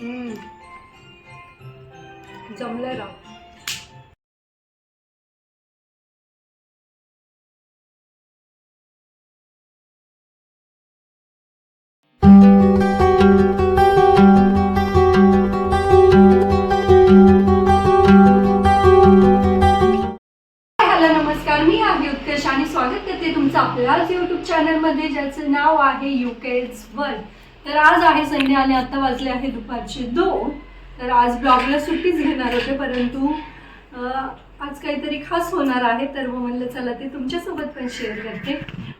जमलं जमलंय राव नमस्कार. मी आणि स्वागत करते तुमचं आपल्याच युट्यूब चॅनलमध्ये ज्याचं नाव आहे युकेज वर्ल्ड तर आज आहे संडे आणि आता वाजले आहे दुपारचे दोन. तर आज ब्लॉगला सुट्टीच घेणार होते परंतु आज काहीतरी खास होणार आहे तर मग म्हणलं चला ते तुमच्यासोबत पण शेअर करते.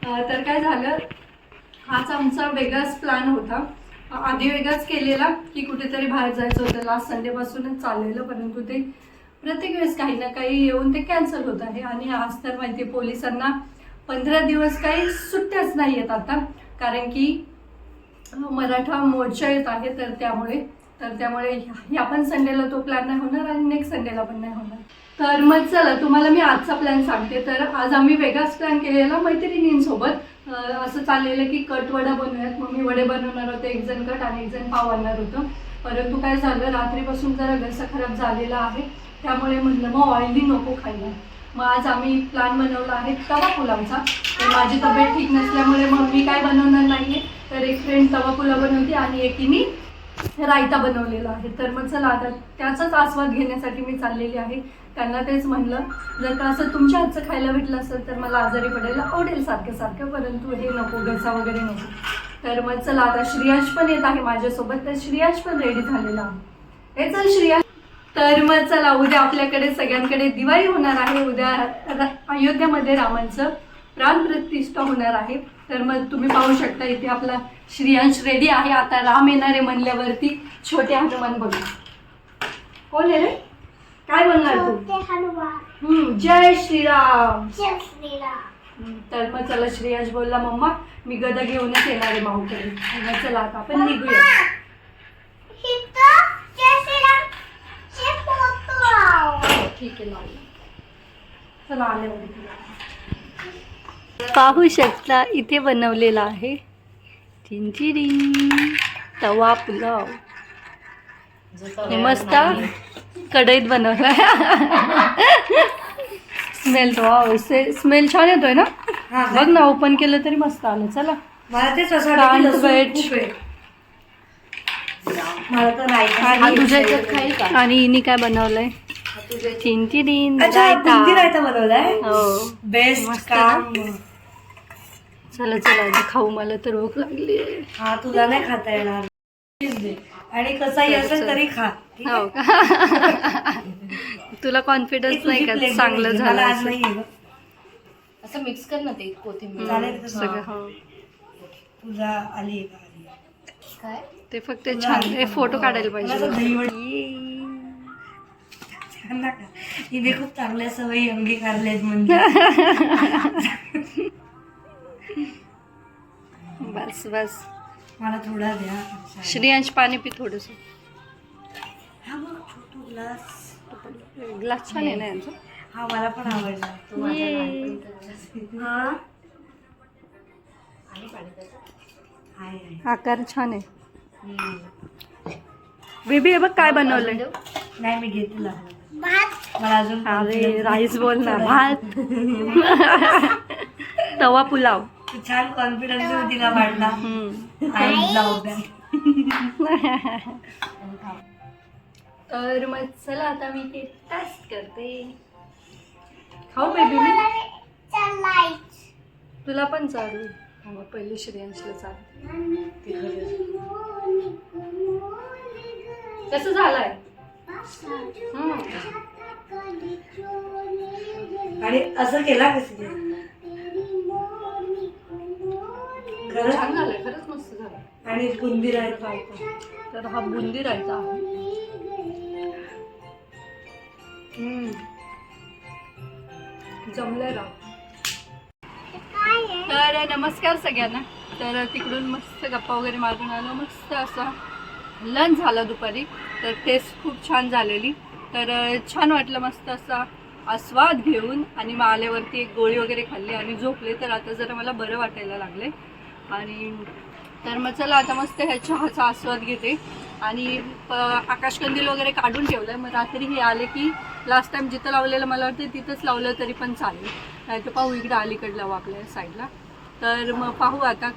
तर काय झालं हाच आमचा वेगळाच प्लॅन होता. आधी वेगळाच केलेला की कुठेतरी बाहेर जायचं होतं. लास्ट संडेपासूनच चाललेलं परंतु ते प्रत्येक वेळेस काही ना काही येऊन ते कॅन्सल होत आहे. आणि आज तर माहिती आहे पोलिसांना पंधरा दिवस काही सुट्ट्याच नाही आहेत आता. कारण की मराठा मोर्चा येत आहे तर त्यामुळे तर त्यामुळे ह्या पण संडेला तो प्लॅन नाही होणार आणि नेक्स्ट संडेला पण नाही होणार. तर मग चला तुम्हाला मी आजचा प्लॅन सांगते. तर आज आम्ही वेगळाच प्लॅन केलेला मैत्रिणींसोबत. असं चाललेलं की कट वडा बनवूयात. मग मी वडे बनवणार होते एक जण कट आणि एक जण पाव आणणार होतं. परंतु काय झालं रात्रीपासून जरा घसा खराब झालेला आहे. त्यामुळे म्हटलं मग ऑइली नको खायला. मग आज आम्ही प्लॅन बनवला आहे तवा पुलावचा तर माझी तब्येत ठीक नसल्यामुळे मग मी काय बनवणार नाहीये. तर एक फ्रेंड तवा पुलाव बनवते आणि एकीने रायता बनवलेला आहे. तर मग चला आता त्याचाच आस्वाद घेण्यासाठी मी चाललेली आहे. त्यांना तेच म्हणलं जर का असं तुमच्या हातचं खायला भेटलं असेल तर मला आजारी पडायला आवडेल सारखं सारखं परंतु हे नको घसा वगैरे नको. तर मग चला आता श्रियाश पण येत आहे माझ्यासोबत. तर श्रियाश पण रेडी झालेला आहे. हे चल श्रियाश. तर मग चला उद्या आपल्याकडे सगळ्यांकडे दिवाळी होणार आहे. उद्या अयोध्यामध्ये रामांचं प्राण प्रतिष्ठा होणार आहे. तर मग तुम्ही पाहू शकता इथे आपला श्रियांश रेडी आहे. आता राम येणारे म्हणल्यावरती छोटे हनुमान बघू. कोण आहे रे? काय बनणार तू? छोटे हनुमान. हम्म, जय श्रीराम. जय श्रीराम. हम्म, तर मग चला श्रेयाश बोलला मम्मा मी गदा घेऊनच येणार आहे माऊकडे चला आता आपण निघूया इथं जय श्रीराम चे फोटो आहे. ठीक आहे लावलं चला आले पाहू शकता इथे बनवलेला आहे चिंचिरी तवा पुलाव. मस्त कढईत बनवला स्मेल वाव स्मेल छान येतोय ना? बघ ना ओपन केलं तरी मस्त आलं. चला. मला तेच असं आणि हिने काय बनवलंय? चिंचिरीन अच्छा बुंदी रायता बनवलाय हो बेस्ट ना? काम चला चला आता खाऊ मला तर भूक लागली हा तुला नाही खाता येणार प्लीज दे. आणि कसाही असेल. तरी खा ठीक आहे? हो का तुला ही कॉन्फिडन्स नाही का plate चांगलं. झालं आज असं. नाहीये गं. असं मिक्स कर ना ते कोथिंबीर का? सगळं हो तुझा आली आहे का आली आहे. काय ते फक्त छान हे फोटो काढायला मला तर पाहिजे दहीवडे ना का? हिने खूप चांगल्या सवयी अंगीकारल्यात म्हणजे. बस बस. मला थोडा द्या. श्रेयांश पाणी पी थोडस. हा बघ छोटू ग्लास. ग्लास छान आहे ना यांचा? हा मला पण आवडला. तो. हा. आकार छान आहे. बेबी हे बघ काय बनवलंय. नाही मी घेतला मला अजून अरे राईस बोल ना भात. तवा पुलाव. तू छान कॉन्फिडन्स तिला द्या तर मग चला आता मी ते टेस्ट करते. खाऊ बेबी मी? तुला पण चालू हा मग पहिले श्रेयांशला चालू. कसं झालंय. आणि असं केला कसं खरंच छान झालंय खरंच मस्त झालं. आणि बुंदी तर हा बुंदी रायता आहे. हम्म. जमलंय राव. तर नमस्कार सगळ्यांना. तर तिकडून मस्त गप्पा वगैरे मारून आलो. मस्त असा लंच झाला दुपारी. तर टेस्ट खूप छान झालेली. तर छान वाटलं मस्त असा आस्वाद घेऊन आणि मग आल्यावरती एक गोळी वगैरे खाल्ली आणि झोपले तर आता जरा मला बरं वाटायला लागले. आणि तर मग चला आता मस्त ह्या चहाचा आस्वाद घेते. आणि प- आकाशकंदील वगैरे काढून ठेवलं आहे मग रात्री हे आले की लास्ट टाईम जिथं लावलेलं मला वाटतं तिथंच लावलं तरी पण चालेल. नाही तर पाहू इकडं अलीकडे लावू आपल्या साईडला तर मग पाहू आता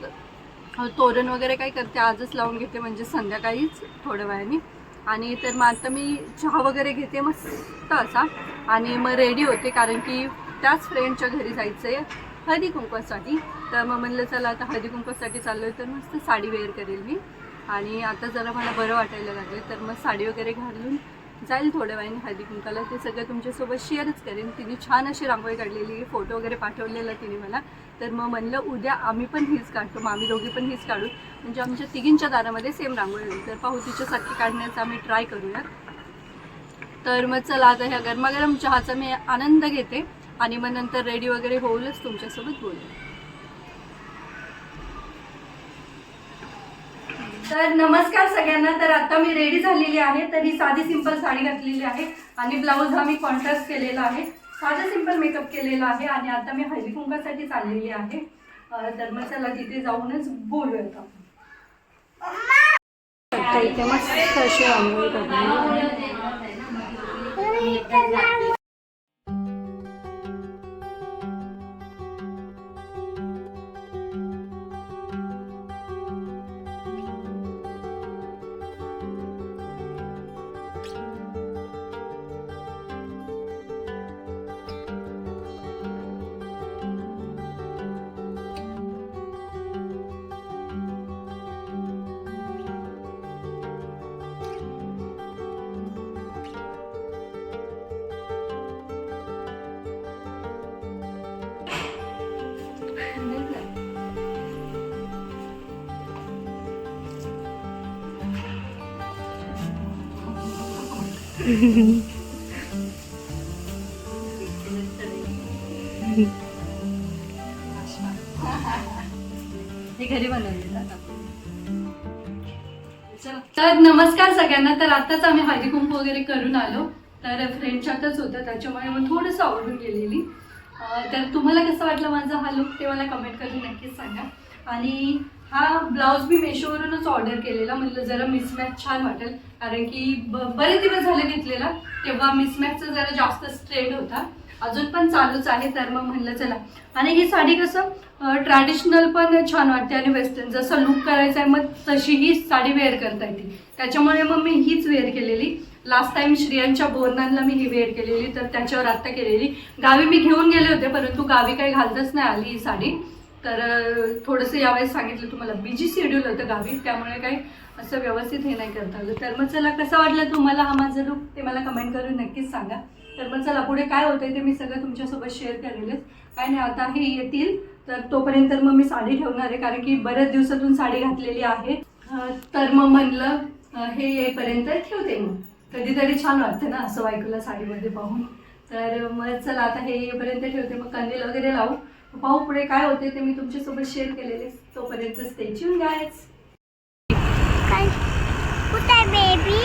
तोरण वगैरे काय करते आजच लावून घेते म्हणजे संध्याकाळीच थोड्या वेळाने. आणि तर मग आता मी चहा वगैरे घेते मस्त असा. आणि मग रेडी होते कारण की त्याच फ्रेंडच्या घरी जायचं आहे हळदी कुंकवासाठी. तर मग म्हणलं चला आता हळदी कुंकवासाठी चाललो आहे तर मस्त साडी वेअर करेल मी. आणि आता जरा मला बरं वाटायला लागलं तर मग साडी वगैरे घालून जाईल थोड्या वेळाने हळदी कुंकाला. ते सगळं तुमच्यासोबत शेअरच करेन. तिने छान अशी रांगोळी काढलेली फोटो वगैरे पाठवलेला तिने मला. तर मग म्हणलं उद्या आम्ही पण हीच काढतो. मग आम्ही दोघी पण हीच काढू. म्हणजे आमच्या तिघींच्या दारामध्ये सेम रांगोळी होईल. तर पाहू तिच्यासारखी काढण्याचा आम्ही ट्राय करूया. तर मग चला आता ह्या गरमागरम चहाचा मी आनंद घेते. आणि मग नंतर रेडी वगैरे होऊनच तुमच्यासोबत बोलू तर नमस्कार सगळ्यांना. तर आता मी रेडी झालेली आहे. तर ही साधी सिंपल साडी घातलेली आहे आणि ब्लाऊज हा मी कॉन्ट्रास्ट केलेला आहे. साधा सिंपल मेकअप केलेला आहे आणि आता मी हळदी कुंकासाठी चाललेली आहे. तर मग चला तिथे जाऊनच बोलूयात आपण. इथे मस्त अशी रांगोळी हे घरी बनवलेलं तर नमस्कार सगळ्यांना. तर आताच आम्ही हळदी वगैरे करून आलो. तर फ्रेंडच्यातच होतं. त्याच्यामुळे मग थोडंसं आवडून गेलेली. तर तुम्हाला कसं वाटलं माझा हा लुक ते मला कमेंट करून नक्कीच सांगा. आणि हा ब्लाऊज मी मेशोवरूनच ऑर्डर केलेला. म्हणलं जरा मिसमॅच छान वाटेल. कारण की ब बरेच दिवस झाले घेतलेला. तेव्हा मिसमॅचचा जरा जास्त ट्रेंड होता. अजून पण चालूच आहे. तर मग म्हणलं चला. आणि ही साडी कसं ट्रॅडिशनल पण छान वाटते आणि वेस्टर्न जसं लुक करायचं आहे मग तशी ही साडी वेअर करता येते. त्याच्यामुळे मग मी हीच वेअर केलेली. लास्ट टाइम श्रियांच्या बोरनांना मी ही वेअर केलेली. तर त्याच्यावर आत्ता केलेली. गावी मी घेऊन गेले होते परंतु गावी काही घालतच नाही आली ही साडी. तर थोडंसं यावेळेस सांगितलं तुम्हाला बिजी शेड्यूल होतं गावी त्यामुळे काही असं व्यवस्थित हे नाही करता आलं. तर मग चला कसं वाटलं तुम्हाला हा माझं लुक ते मला कमेंट करून नक्कीच सांगा. तर मग चला पुढे काय होतंय ते मी सगळं तुमच्यासोबत शेअर करेलच. काय नाही आता हे येतील. तर तोपर्यंत मग मी साडी ठेवणार आहे कारण की बऱ्याच दिवसातून साडी घातलेली आहे. तर मग म्हणलं हे येईपर्यंत ठेवते मग. कधीतरी छान वाटतं ना असं बायकोला साडीमध्ये पाहून. तर मग चला आता हे येईपर्यंत ठेवते. मग कंदील वगैरे लावू. पाहू पुढे काय होते ते मी तुमच्यासोबत शेअर केलेले. तोपर्यंत स्टेच्यून गायच काय? कुठे बेबी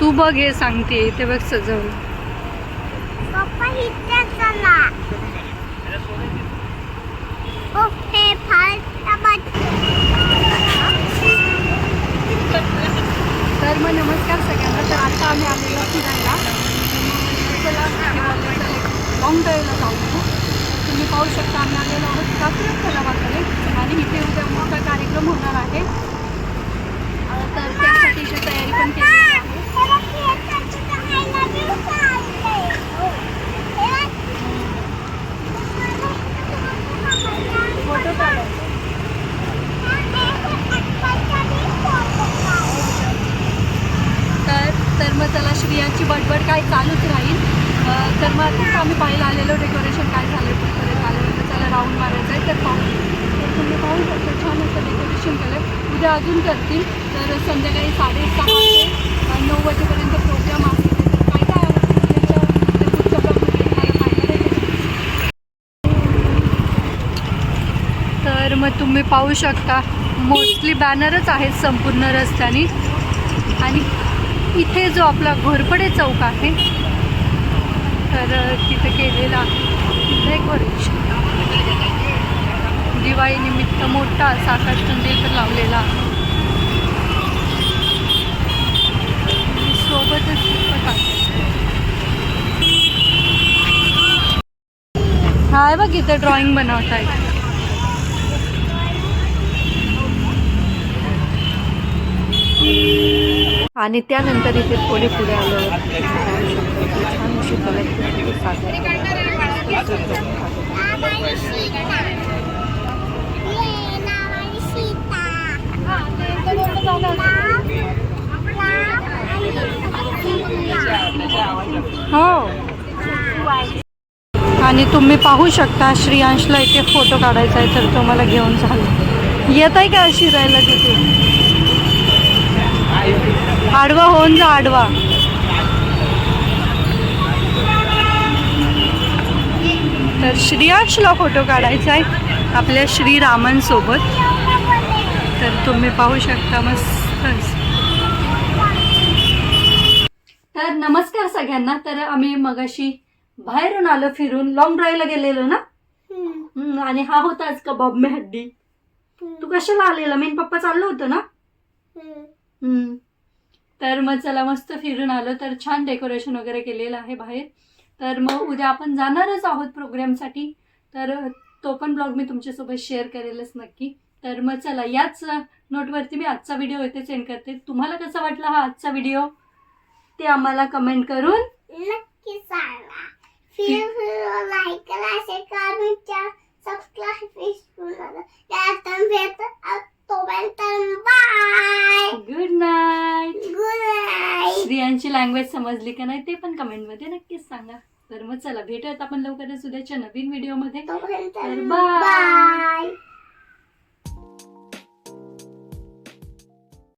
तू बघ हे सांगते. ते बघ सजवून. पप्पा इथे चला ओके फार तर मग नमस्कार सगळ्यांना तर आता आम्ही आलेलो फिरायला चला लॉंग ड्राईव्हला जाऊ तुम्ही पाहू शकता आम्ही आलेलो आहोत कात्रज तलावाकडे आणि इथे उद्या मोठा कार्यक्रम होणार आहे अं, तर त्यासाठीची तयारी पण केली आहे फोटो काढायचे तर तर मग त्याला श्रियांची बडबड काय चालूच राहील अं, तर मग आता आम्ही पाहायला आलेलो डेकोरेशन काय झालं तिथपर्यंत आलेलं त्याला राऊंड मारायचं आहे तर पाहू तर तुम्ही पाहू शकता छान असं डेकोरेशन केलं उद्या अजून करतील. तर संध्याकाळी साडेसहा ते नऊ वाजेपर्यंत प्रोग्राम आहे. तर काय काय तर मग तुम्ही पाहू शकता मोस्टली बॅनरच आहेत संपूर्ण रस्त्याने. आणि इथे जो आपला घोरपडे चौक आहे तर तिथे केलेला डेकोरेशन दिवाळीनिमित्त मोठा असा आकाशचंद तर लावलेला. सोबतच हाय बघ इथं ड्रॉइंग आहे आणि त्यानंतर इथे थोडे पुढे आलो. छान अशी कलाकृती हो. आणि तुम्ही पाहू शकता श्रियांशला इथे फोटो काढायचा आहे तर तो मला घेऊन चालू. येत आहे का शिरायला तिथे? आडवा होऊन जा आडवा. तर श्रियांशला फोटो काढायचा आहे आपल्या श्रीरामांसोबत तर तुम्ही पाहू शकता मस्त तर नमस्कार सगळ्यांना. तर आम्ही मगाशी बाहेरून आलो फिरून. लॉंग ड्राईव्हला गेलेलो ना? आणि हा होता आज कबाब मे हड्डी. तू कशाला आलेला? मी आणि पप्पा चाललो होतो ना. तर मग चला मस्त फिरून आलो. तर छान डेकोरेशन वगैरे केलेलं आहे बाहेर. तर मग उद्या आपण जाणारच आहोत प्रोग्रामसाठी तर तो पण ब्लॉग मी तुमच्यासोबत शेअर करेलच नक्की. तर मग चला याच नोटवरती मी आजचा व्हिडिओ इथे सेंड करते. तुम्हाला कसा वाटला हा आजचा व्हिडिओ ते आम्हाला कमेंट करून नक्की सांगा. फिर लाईक करा शेअर करा तुमच्या सबस्क्राईब फेसबुक त्यात भेट तोपर्यंत bye good night good night स्त्रियांची लँग्वेज समजली का नाही ते पण कमेंटमध्ये नक्कीच सांगा. तर मग चला भेटूयात आपण लवकरच उद्याच्या नवीन व्हिडिओमध्ये तर bye. बाय